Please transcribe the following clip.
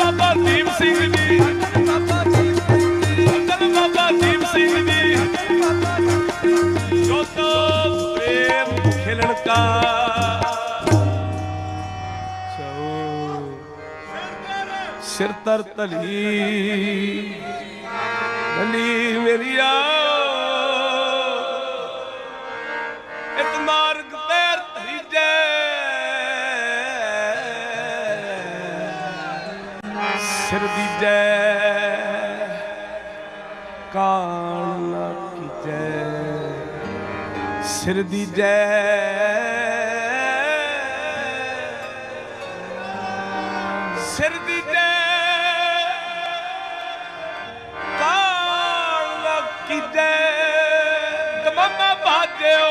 ਬਾਬਾ ਦੀਪ ਸਿੰਘ ਜੀ। ਧੰਨ ਬਾਬਾ ਦੀਪ ਸਿੰਘ ਜੀ। ਜੋ ਪ੍ਰੇਮ ਖਿਲਣ ਕਾ। ਸਿਰ ਤਰ ਤਲੀ ਬਲੀ ਮੇਰੀਆ। ਇਤ ਮਾਰਗ ਪੈਰ ਧਰੀਜੈ ਸਿਰ ਦੀਜੈ ਕਾਣ ਨਾ ਕੀਜੈ ਸਿਰ ਦੀਜੈ ਸਿਰ ਦੀਜੈ ਕਾਣ ਨਾ ਕੀਜੈ ਗਮਮਾ ਬਾਜਿਓ।